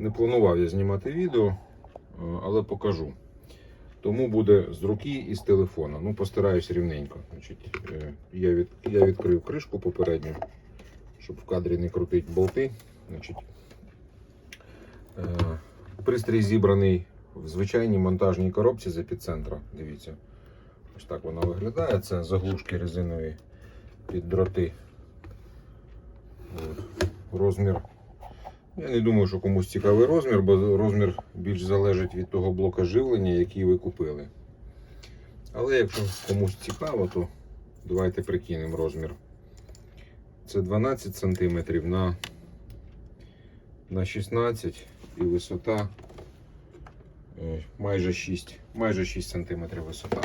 Не планував я знімати відео, е, але покажу. Тому буде з руки і з телефона. Ну, постараюсь рівненько. Значить, е, я, від, я відкрив кришку попередню, щоб в кадрі не крутити болти. Значить, е, пристрій зібраний в звичайній монтажній коробці з епіцентра. Дивіться. Ось так вона виглядає. Це заглушки резинові під дроти. От. Розмір. Я не думаю, що комусь цікавий розмір, бо розмір більш залежить від того блока живлення, який ви купили. Але якщо комусь цікаво, то давайте прикинемо розмір. Це 12 см на, на 16 і висота е, майже 6, майже 6 см висота.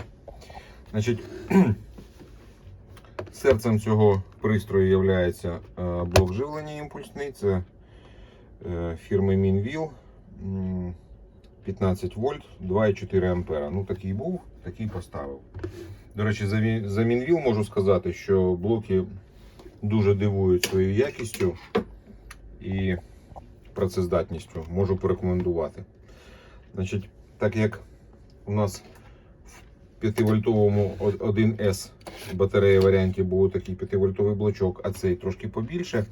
Значить, серцем цього пристрою є блок живлення імпульсний. Це е, фірми Minville. 15 вольт, 2,4 ампера. Ну такий був, такий поставив. До речі, за, Ві- за Minville можу сказати, що блоки дуже дивують своєю якістю і працездатністю. Можу порекомендувати. Значить, так як у нас в 5-вольтовому 1С батареї варіанті був такий 5-вольтовий блочок, а цей трошки побільше,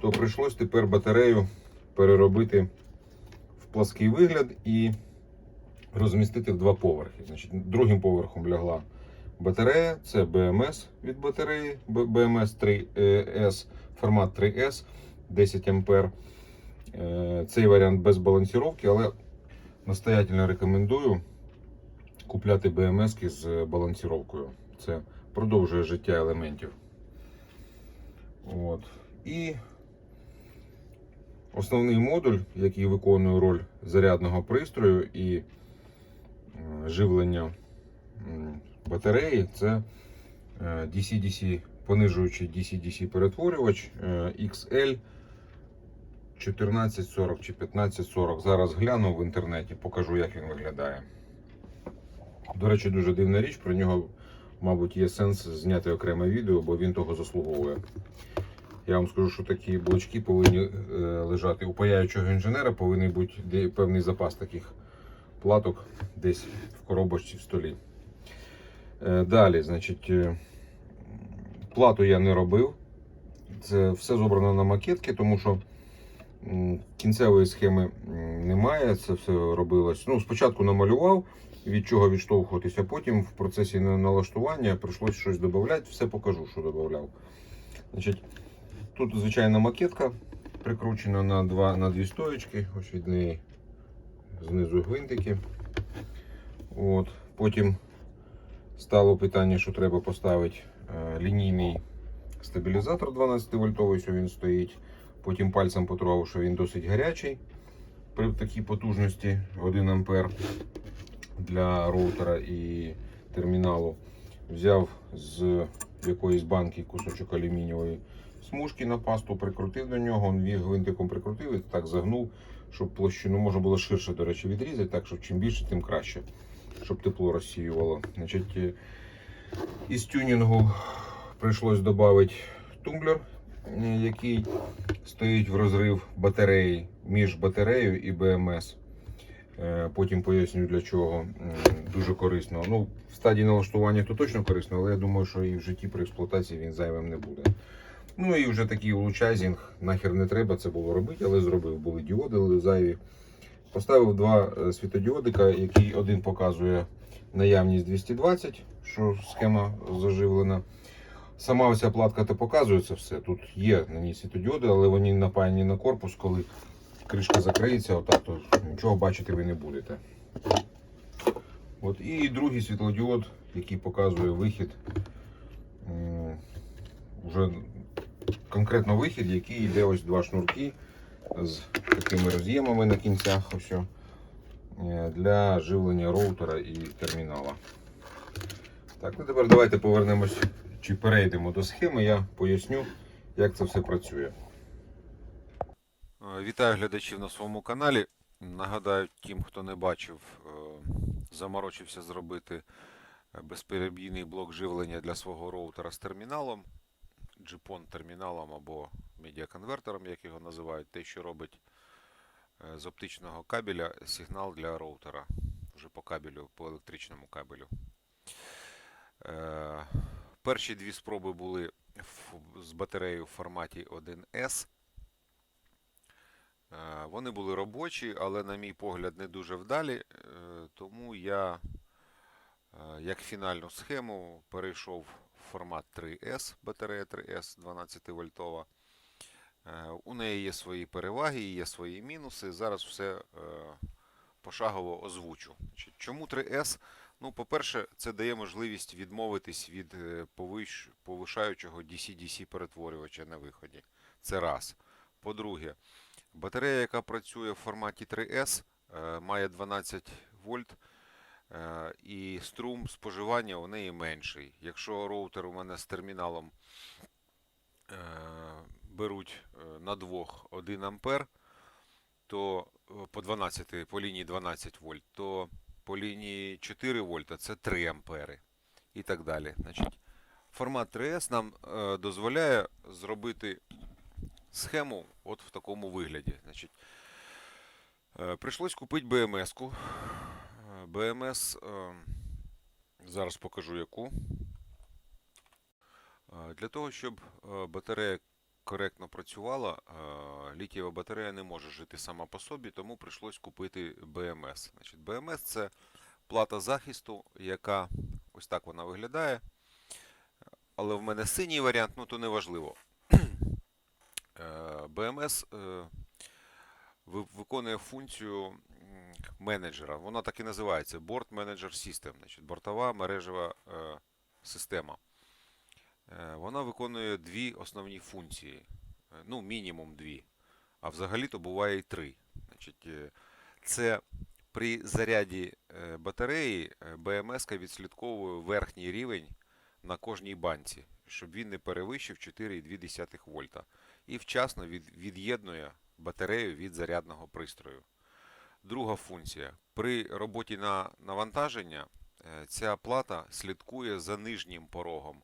то прийшлось тепер батарею переробити в плаский вигляд і розмістити в два поверхи. Значить, другим поверхом лягла батарея, це BMS від батареї, BMS 3S, формат 3S, 10 ампер. Е, Цей варіант без балансіровки, але настоятельно рекомендую купляти BMS з балансіровкою. Це продовжує життя елементів. От. І основний модуль, який виконує роль зарядного пристрою і е, живлення батареї, це е, DC-DC, понижуючий DC-DC перетворювач е, XL 1440 чи 1540. Зараз гляну в інтернеті, покажу, як він виглядає. До речі, дуже дивна річ. Про нього, мабуть, є сенс зняти окреме відео, бо він того заслуговує. Я вам скажу, що такі блочки повинні е, лежати у паяючого інженера, повинен бути певний запас таких платок десь в коробочці в столі. Е, далі, значить, е, плату я не робив. Це все зобрано на макетки, тому що кінцевої схеми немає. Це все робилось. Ну, спочатку намалював, від чого відштовхуватися, потім в процесі налаштування прийшлось щось додати. Все покажу, що додавав. Значить, тут звичайна макетка прикручена на, два, на дві стоечки. Ось від неї знизу гвинтики. От. Потім стало питання, що треба поставити е, лінійний стабілізатор 12 вольтовий, що він стоїть. Потім пальцем потрогав, що він досить гарячий при такій потужності 1 ампер для роутера і терміналу. Взяв з якоїсь банки кусочок алюмінієвої смужки на пасту, прикрутив до нього, гвинтиком прикрутив і так загнув, щоб площину можна було ширше, до речі, відрізати, так щоб чим більше, тим краще, щоб тепло розсіювало. Значить, е, із тюнінгу прийшлось додати тумблер, е, який стоїть в розрив батареї між батареєю і БМС. Е, Потім поясню для чого. Дуже корисно. Ну, в стадії налаштування то точно корисно, але я думаю, що і в житті при експлуатації він зайвим не буде. Ну і вже такий лучайзінг нахер не треба це було робити, але зробив. Були діоди зайві. Поставив два е, світодіодика, який один показує наявність 220, що схема заживлена. Сама оця платка то показує це все. Тут є на ній світодіоди, але вони напаяні на корпус, коли кришка закриється, отак, то нічого бачити ви не будете. От, і другий світлодіод, який показує вихід. м, Уже конкретно вихід, який йде ось два шнурки з такими роз'ємами на кінцях ось, е, для живлення роутера і термінала. Так, ну тепер давайте повернемось чи перейдемо до схеми, я поясню, як це все працює. Е, Вітаю глядачів на своєму каналі. Нагадаю тим, хто не бачив, е, заморочився зробити безперебійний блок живлення для свого роутера з терміналом, GPON терміналом або медіаконвертером, як його називають, те, що робить е, з оптичного кабеля сигнал для роутера. Вже по кабелю, по електричному кабелю. Е, Перші дві спроби були з батареєю в форматі 1С. Е, Вони були робочі, але, на мій погляд, не дуже вдалі, тому я як фінальну схему перейшов формат 3С, батарея 3С 12 вольтова. У неї є свої переваги, є свої мінуси. Зараз все е, пошагово озвучу. Чому 3С? Ну, по-перше, це дає можливість відмовитись від е, повишаючого DC-DC перетворювача на виході. Це раз. По-друге, батарея, яка працює в форматі 3S, е, має 12 вольт. Е, І струм споживання у неї менший. Якщо роутер у мене з терміналом е, беруть е, на двох 1 ампер, то по 12, по лінії 12 вольт, то по лінії 4 вольта це 3 ампери і так далі. Значить, формат 3S нам дозволяє зробити схему от в такому вигляді. Значить, прийшлось купити BMS-ку. BMS, е, зараз покажу яку. Е, Для того, щоб е, батарея коректно працювала, літієва батарея не може жити сама по собі, тому прийшлось купити BMS. BMS це плата захисту, яка ось так вона виглядає. Але в мене синій варіант, ну то не важливо. BMS виконує функцію менеджера. Вона так і називається Board Manager System, значить, бортова мережева е, система. Е, Вона виконує дві основні функції. Е, Ну, мінімум дві. А взагалі-то буває і три. Значить, е, це при заряді е, батареї БМС відслідковує верхній рівень на кожній банці, щоб він не перевищив 4,2 вольта. І вчасно від, від'єднує батарею від зарядного пристрою. Друга функція. При роботі на навантаження е, ця плата слідкує за нижнім порогом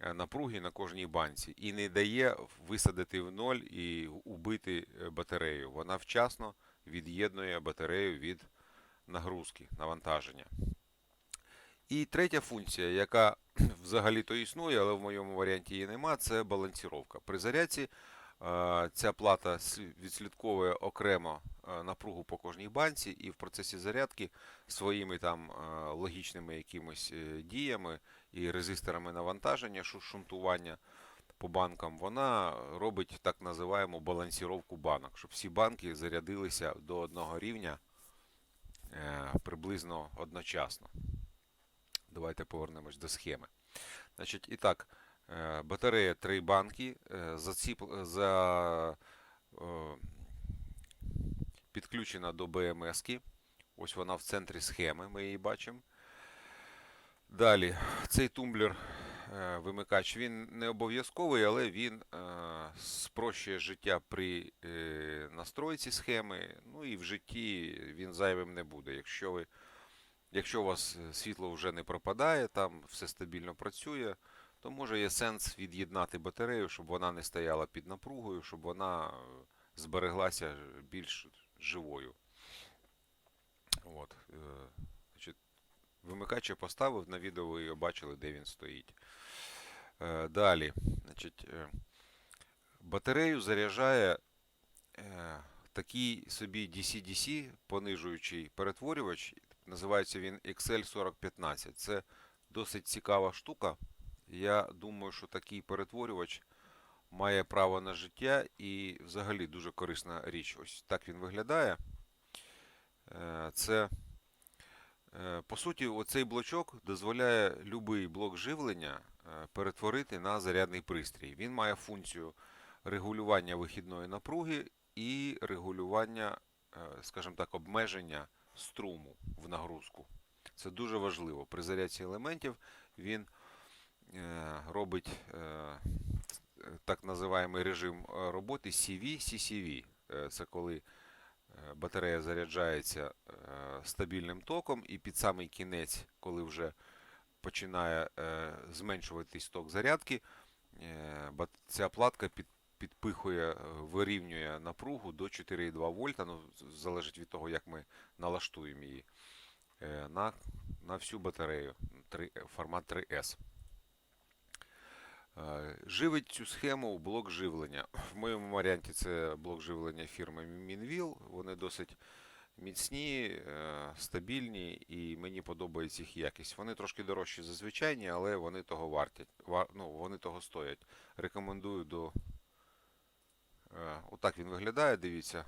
е, напруги на кожній банці і не дає висадити в ноль і убити е, батарею. Вона вчасно від'єднує батарею від нагрузки, навантаження. І третя функція, яка взагалі-то існує, але в моєму варіанті її нема, це балансіровка. При зарядці ця плата відслідковує окремо е, напругу по кожній банці, і в процесі зарядки своїми там е, логічними якимись е, діями і резисторами навантаження, шунтування по банкам, вона робить так називаємо балансіровку банок, щоб всі банки зарядилися до одного рівня е, приблизно одночасно. Давайте повернемось до схеми. Значить, і так, е, батарея 3 банки, е, заціп... за... е, підключена до BMS-ки. Ось вона в центрі схеми, ми її бачимо. Далі, цей тумблер, е, вимикач, він не обов'язковий, але він е, спрощує життя при е, настройці схеми. Ну і в житті він зайвим не буде. Якщо ви Якщо у вас е, світло вже не пропадає, там все стабільно працює, то може є сенс від'єднати батарею, щоб вона не стояла під напругою, щоб вона е, збереглася більш живою. От, е, вимикач я поставив, на відео ви його бачили, де він стоїть. Е, Далі, значить, батарею заряджає такий собі DC-DC понижуючий перетворювач, Називається він XL4015. Це досить цікава штука. Я думаю, що такий перетворювач має право на життя і взагалі дуже корисна річ. Ось так він виглядає. Е, Це, е, по суті, оцей блочок дозволяє будь-який блок живлення е, перетворити на зарядний пристрій. Він має функцію регулювання вихідної напруги і регулювання, скажімо так, обмеження струму в нагрузку. Це дуже важливо. При зарядці елементів він робить е, так називаємий режим е, роботи CV, CCV. Е, Це коли е, батарея заряджається е, стабільним током, і під самий кінець, коли вже починає е, зменшуватись ток зарядки, е, ця платка під, підпихує, е, вирівнює напругу до 4,2 вольта. Ну, залежить від того, як ми налаштуємо її е, на, на всю батарею 3, формат 3S. Е, Живить цю схему блок живлення. В моєму варіанті це блок живлення фірми Minville. Вони досить міцні, е, стабільні і мені подобається їх якість. Вони трошки дорожчі за звичайні, але вони того вартять. Ва- Ну, вони того стоять. Рекомендую до. Е, Отак він виглядає, дивіться.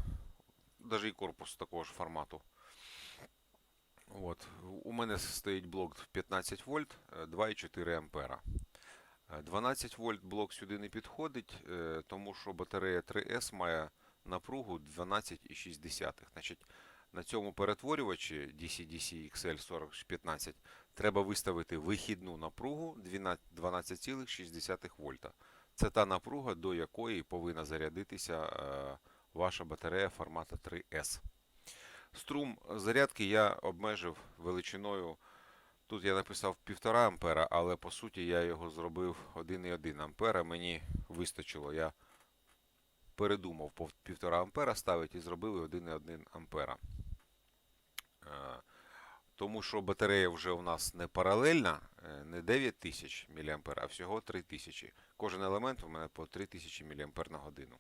Навіть і корпус такого ж формату. От. У мене стоїть блок 15 вольт, е, 2,4 ампера. Е, 12 вольт блок сюди не підходить, е, тому що батарея 3S має напругу 12,6. Значить, на цьому перетворювачі DC-DC XL 4015 треба виставити вихідну напругу 12,6 вольта. Це та напруга, до якої повинна зарядитися е, ваша батарея формату 3S. Струм зарядки я обмежив величиною. Тут я написав 1,5 ампера, але по суті я його зробив 1,1 ампера. Мені вистачило. Я передумав по 1,5 ампера ставити і зробив 1,1 ампера. Е, Тому що батарея вже у нас не паралельна, е, не 9000 мА, а всього 3000. Кожен елемент у мене по 3000 мА на годину.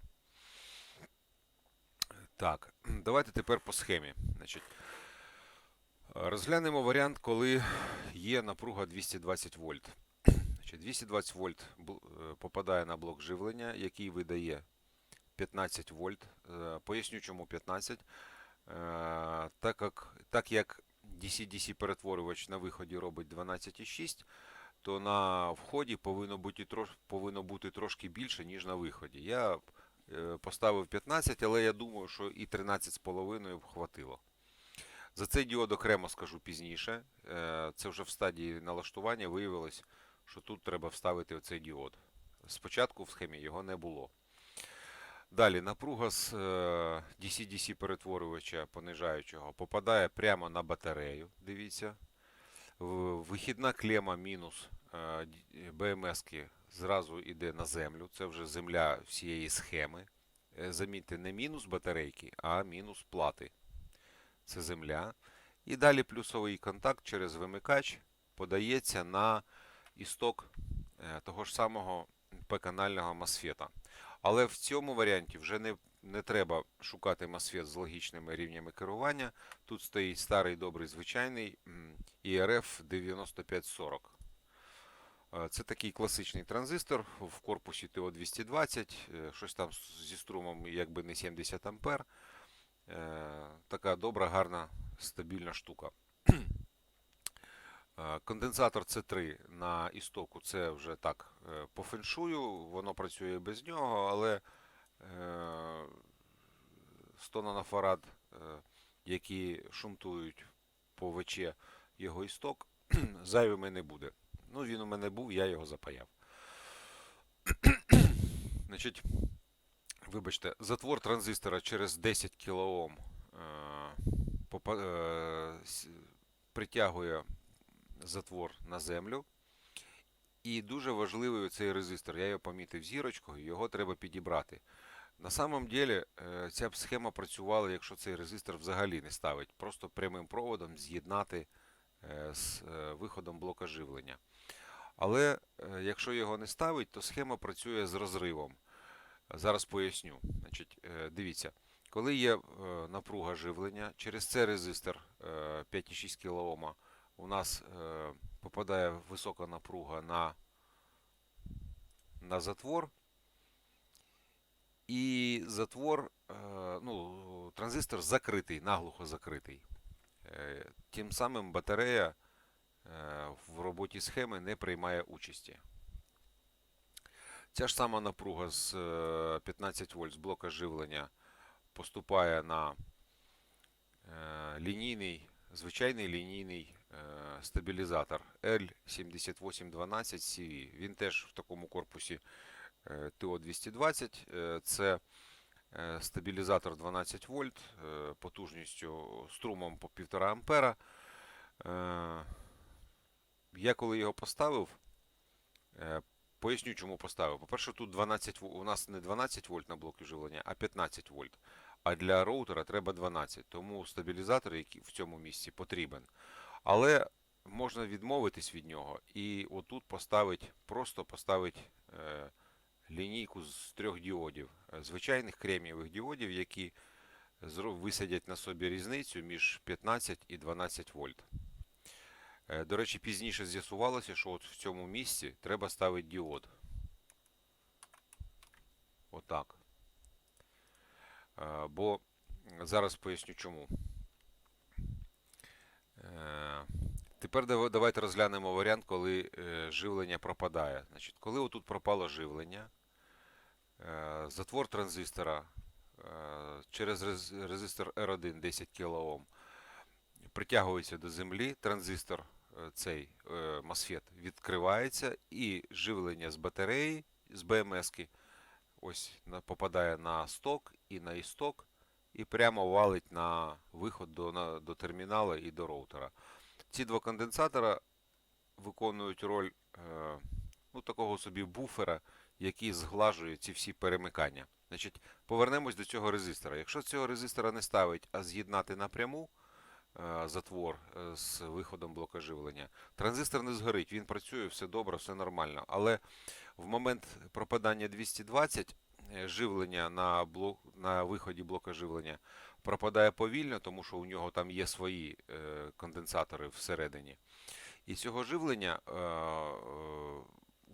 Так, давайте тепер по схемі. Значить, розглянемо варіант, коли є напруга 220 вольт. 220 вольт е, попадає на блок живлення, який видає 15 вольт. Е, Поясню, чому 15. Е, Так як, так як DC-DC перетворювач на виході робить 12,6, то на вході повинно бути, повинно бути трошки більше, ніж на виході. Я поставив 15, але я думаю, що і 13,5 б хватило. За цей діод окремо скажу пізніше. Е, Це вже в стадії налаштування виявилось, що тут треба вставити оцей діод. Спочатку в схемі його не було. Далі напруга з е, DC-DC перетворювача понижаючого попадає прямо на батарею. Дивіться. Вихідна клема мінус БМС-ки зразу йде на землю. Це вже земля всієї схеми. Е, Замітьте, не мінус батарейки, а мінус плати. Це земля. І далі плюсовий контакт через вимикач подається на істок е, того ж самого П-канального MOSFET. Але в цьому варіанті вже не, не треба шукати MOSFET з логічними рівнями керування. Тут стоїть старий добрий звичайний м, IRF 9540. Е, Це такий класичний транзистор в корпусі ТО220, е, щось там зі струмом якби не 70 ампер. Е, Така добра, гарна, стабільна штука. Е, Конденсатор C3 на істоку це вже так е, по феншую, воно працює без нього, але е, 100 нанофарад, е, які шунтують по ВЧ його істок, зайвими не буде. Ну, він у мене був, я його запаяв. Значить, вибачте, затвор транзистора через 10 кОм е, е, притягує затвор на землю. І дуже важливий цей резистор. Я його помітив зірочкою, його треба підібрати. На самом деле ця б схема працювала, якщо цей резистор взагалі не ставить. Просто прямим проводом з'єднати е, з виходом блока живлення. Але якщо його не ставить, то схема працює з розривом. Зараз поясню. Значить, е, дивіться, коли є е, напруга живлення, через це резистор е, 5,6 кОм у нас е, попадає висока напруга на, на затвор. І затвор, е, ну, транзистор закритий, наглухо закритий. Е, Тим самим батарея е, в роботі схеми не приймає участі. Ця ж сама напруга з е, 15 вольт з блока живлення поступає на е, лінійний, звичайний лінійний е, стабілізатор L7812CV. Він теж в такому корпусі е, TO220. Е, Це е, стабілізатор 12 вольт е, потужністю струмом по 1,5 ампера. Е, Я коли його поставив, е, Поясню, чому поставив. По-перше, тут 12, у нас не 12 вольт на блокі живлення, а 15 вольт. А для роутера треба 12. Тому стабілізатор, який в цьому місці, потрібен. Але можна відмовитись від нього і отут поставити, просто поставити е, лінійку з трьох діодів, звичайних кремнієвих діодів, які висадять на собі різницю між 15 і 12 вольт. Е, До речі, пізніше з'ясувалося, що от в цьому місці треба ставити діод. Отак. Е, Бо зараз поясню чому. Е, Тепер давайте розглянемо варіант, коли живлення пропадає. Значить, коли отут пропало живлення, затвор транзистора через резистор R1 10 кОм притягується до землі, транзистор цей е, MOSFET відкривається і живлення з батареї, з БМС-ки ось попадає на сток і на істок, і прямо валить на виход до, на, до термінала і до роутера. Ці два конденсатора виконують роль е, ну, такого собі буфера, який зглажує ці всі перемикання. Значить, повернемось до цього резистора. Якщо цього резистора не ставить, а з'єднати напряму е, затвор е, з виходом блока живлення, транзистор не згорить, він працює, все добре, все нормально. Але в момент пропадання 220 е, живлення на, блок, на виході блока живлення пропадає повільно, тому що у нього там є свої е, конденсатори всередині. І цього живлення е, е,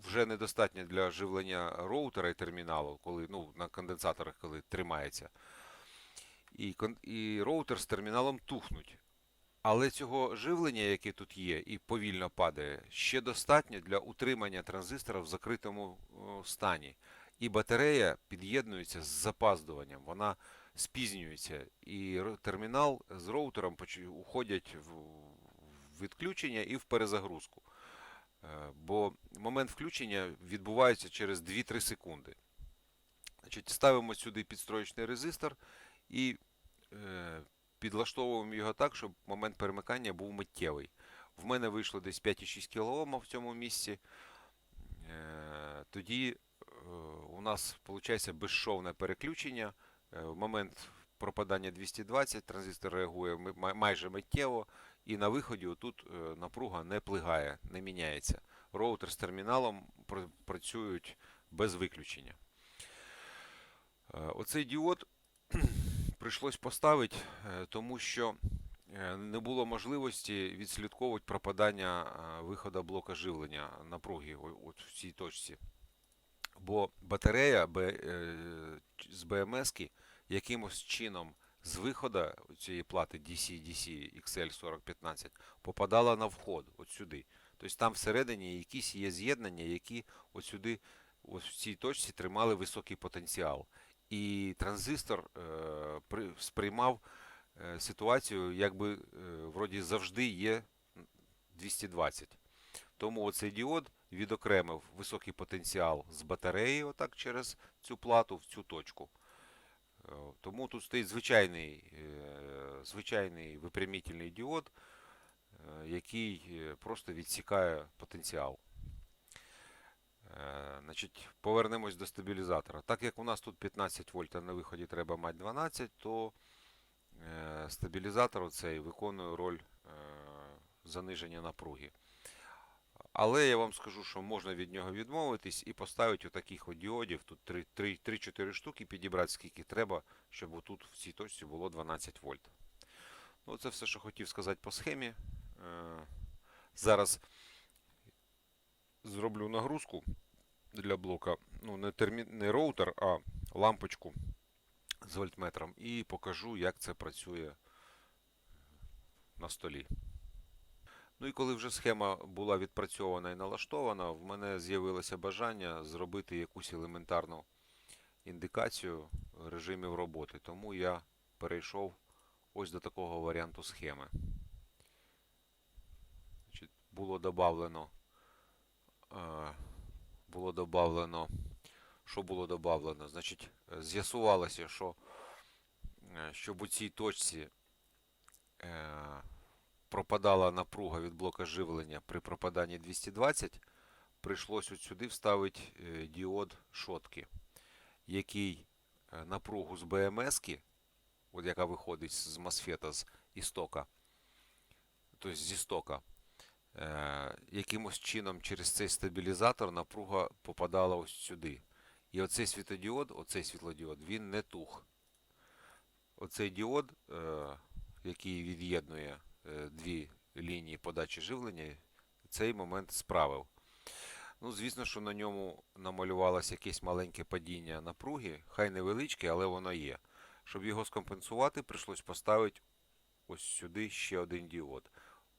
вже недостатньо для живлення роутера і терміналу, коли ну, на конденсаторах, коли тримається. І, і роутер з терміналом тухнуть. Але цього живлення, яке тут є, і повільно падає, ще достатньо для утримання транзистора в закритому стані. І батарея під'єднується з запаздуванням, вона спізнюється. І термінал з роутером уходять в відключення і в перезагрузку. Е, Бо момент включення відбувається через 2-3 секунди. Значить, ставимо сюди підстроєчний резистор і е, підлаштовуємо його так, щоб момент перемикання був миттєвий. В мене вийшло десь 5,6 кОм в цьому місці. Е, Тоді е, у нас виходить безшовне переключення. Е, В момент пропадання 220 транзистор реагує майже миттєво, і на виході тут напруга не плигає, не міняється. Роутер з терміналом працюють без виключення. Оцей діод прийшлось поставити, е, тому що е, не було можливості відслідковувати пропадання е, виходу блока живлення напруги от в цій точці. Бо батарея з БМС якимось чином з виходу цієї плати DC-DC XL4015 попадала на вход, от сюди. Тобто там всередині якісь є з'єднання, які от сюди, ось в цій точці тримали високий потенціал. І транзистор е, сприймав е, ситуацію, якби е, вроді завжди є 220. Тому оцей діод відокремив високий потенціал з батареї, отак через цю плату в цю точку. Тому тут стоїть звичайний, звичайний випрямительний діод, який просто відсікає потенціал. Е, Значить, повернемось до стабілізатора. Так як у нас тут 15 вольт, а на виході треба мати 12, то е, стабілізатор цей виконує роль е, заниження напруги. Але я вам скажу, що можна від нього відмовитись і поставити отаких от діодів. Тут 3-4 штуки підібрати, скільки треба, щоб отут в цій точці було 12 вольт. Ну, це все, що хотів сказати по схемі. Зараз зроблю нагрузку для блока. Ну, не, термі... не роутер, а лампочку з вольтметром. І покажу, як це працює на столі. Ну і коли вже схема була відпрацьована і налаштована, в мене з'явилося бажання зробити якусь елементарну індикацію режимів роботи. Тому я перейшов ось до такого варіанту схеми. Було добавлено, е, було добавлено, що було добавлено? Значить, е, з'ясувалося, що е, щоб у цій точці е, пропадала напруга від блока живлення при пропаданні 220, прийшлось от сюди вставити діод шотки, який напругу з БМС-ки, яка виходить з мосфета з істока, тобто зі стока, якимось чином через цей стабілізатор напруга попадала ось сюди. І оцей світодіод, оцей світлодіод, він не тух. Оцей діод, е, який від'єднує е, дві лінії подачі живлення, цей момент справив. Ну, звісно, що на ньому намалювалося якесь маленьке падіння напруги, хай невеличке, але воно є. Щоб його скомпенсувати, прийшлось поставити ось сюди ще один діод.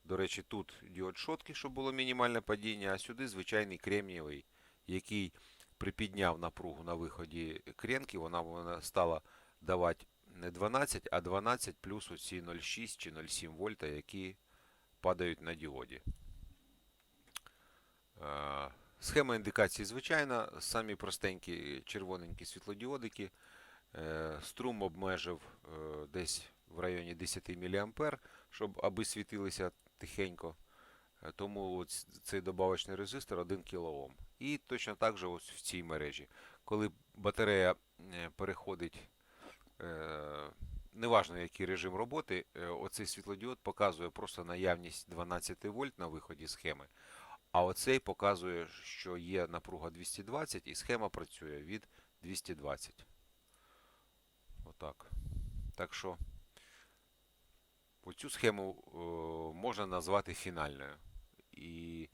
До речі, тут діод шотки, щоб було мінімальне падіння, а сюди звичайний кремнієвий, який припідняв напругу на виході кренки, вона, вона стала давати не 12, а 12 плюс оці 0,6 чи 0,7 вольта, які падають на діоді. Е, Схема індикації звичайна, самі простенькі червоненькі світлодіодики. Е, Струм обмежив е, десь в районі 10 мА, щоб аби світилися тихенько. Е, Тому с- цей добавочний резистор 1 кОм. І точно так же ось в цій мережі. Коли батарея е, переходить, е, неважно який режим роботи, оцей світлодіод показує просто наявність 12 вольт на виході схеми. А оцей показує, що є напруга 220 і схема працює від 220. Отак. Так що оцю схему е, можна назвати фінальною. І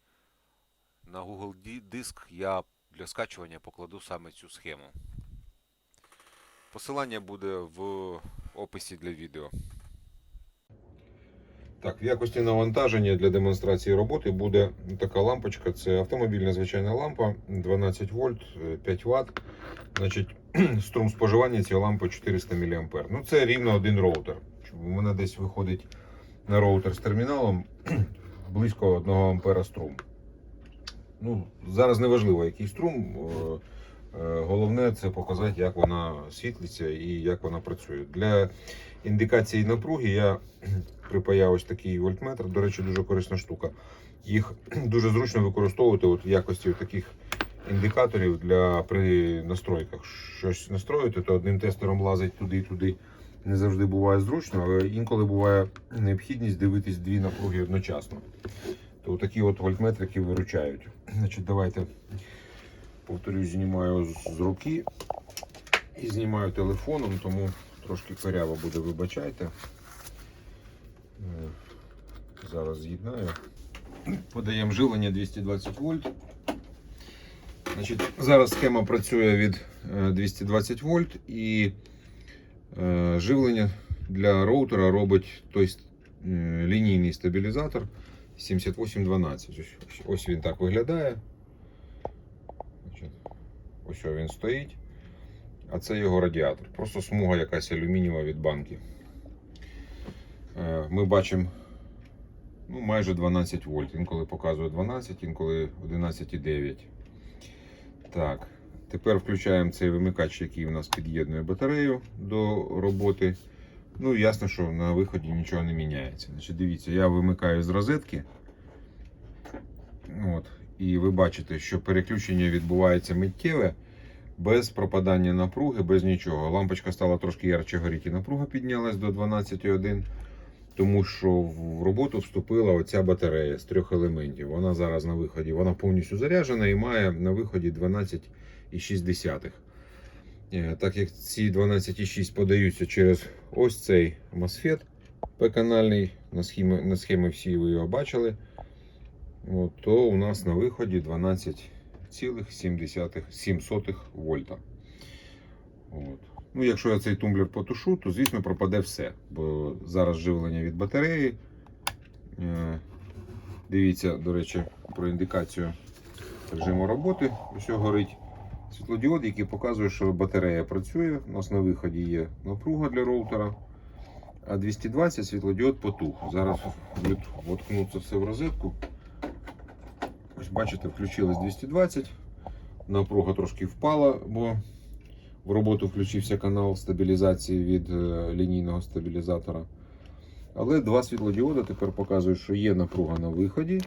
на Google диск я для скачування покладу саме цю схему. Посилання буде в описі для відео. Так, в якості навантаження для демонстрації роботи буде така лампочка. Це автомобільна звичайна лампа 12 вольт, е, 5 Вт. Значить, струм споживання цієї лампи 400 мА. Ну, це рівно один роутер. У мене десь виходить на роутер з терміналом близько 1 ампера струм. Ну, зараз не важливо, який струм. е, е, Головне це показати, як вона світлиться і як вона працює. Для індикації напруги я припаяв ось такий вольтметр. До речі, дуже корисна штука. Їх дуже зручно використовувати от в якості таких індикаторів для при настройках. Щось настроїти, то одним тестером лазить туди і туди. Не завжди буває зручно, але інколи буває необхідність дивитись дві напруги одночасно. То такі от вольтметрики виручають. Значить, давайте повторюсь, знімаю з руки і знімаю телефоном, тому трошки коряво буде, вибачайте. Е, Зараз з'єднаю. Подаємо живлення 220 вольт. Значить, зараз схема працює від е, 220 вольт і е, живлення для роутера робить той е, лінійний стабілізатор 7812. Ось, він так виглядає. Ось він стоїть. А це його радіатор. Просто смуга якась алюмінієва від банки. Е, Ми бачимо ну, майже 12 вольт. Інколи показує 12, інколи 11,9. Так. Тепер включаємо цей вимикач, який у нас під'єднує батарею до роботи. Ну, ясно, що на виході нічого не міняється. Значить, дивіться, я вимикаю з розетки. От. І ви бачите, що переключення відбувається миттєве, без пропадання напруги, без нічого. Лампочка стала трошки ярче горіти, напруга піднялась до 12,1, тому що в роботу вступила оця батарея з трьох елементів. Вона зараз на виході, вона повністю заряджена і має на виході 12,6. Е, Так як ці 12,6 подаються через ось цей MOSFET P-канальний, на схемі, на схемі всі ви його бачили. От, то у нас на виході 12,7 вольта. От. Ну, якщо я цей тумблер потушу, то звісно пропаде все. Бо зараз живлення від батареї. Е, Дивіться, до речі, про індикацію режиму роботи. Ось горить світлодіод, який показує, що батарея працює. У нас на виході є напруга для роутера. А 220 світлодіод потух. Зараз от- воткну це все в розетку. Ось бачите, включилось 220. Напруга трошки впала, бо в роботу включився канал стабілізації від е, лінійного стабілізатора. Але два світлодіоди тепер показують, що є напруга на виході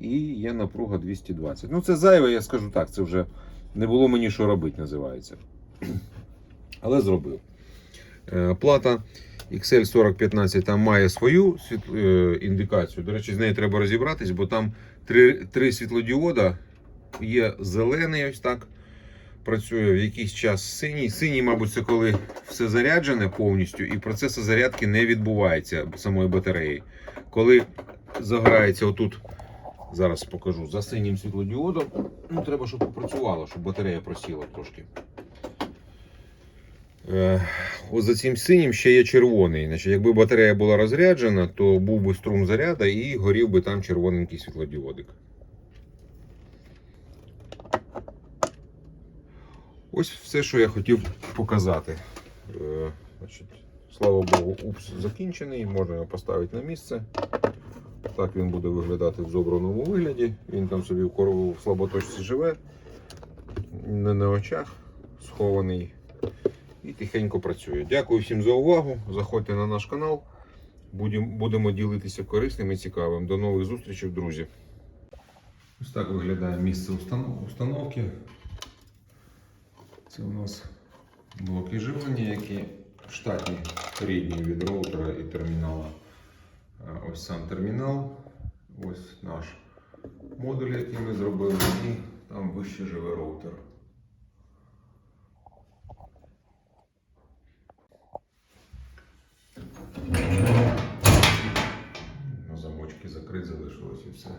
і є напруга 220. Ну, це зайве, я скажу так, це вже не було мені що робити, називається. Але зробив. Е, Плата XL4015 там має свою е, індикацію. До речі, з нею треба розібратись, бо там три, три світлодіода. Є зелений, ось так. Працює в якийсь час синій. Синій, мабуть, це коли все заряджене повністю, і процесу зарядки не відбувається самої батареї. Коли загорається отут, зараз покажу, за синім світлодіодом, ну треба, щоб попрацювало, щоб батарея просіла трошки. Е, Ось за цим синім ще є червоний. Значить, якби батарея була розряджена, то був би струм заряда і горів би там червоненький світлодіодик. Ось все, що я хотів показати. Е, Значить, слава Богу, упс закінчений, можна його поставити на місце. Так він буде виглядати в зобраному вигляді. Він там собі в корову в слаботочці живе, не на очах, схований і тихенько працює. Дякую всім за увагу. Заходьте на наш канал. Будемо ділитися корисним і цікавим. До нових зустрічей, друзі. Ось так виглядає місце установки. Це у нас блоки живлення, які штатні рідні від роутера і термінала. Ось сам термінал, ось наш модуль, який ми зробили, і там вище живе роутер. Замочки закрити залишилось і все.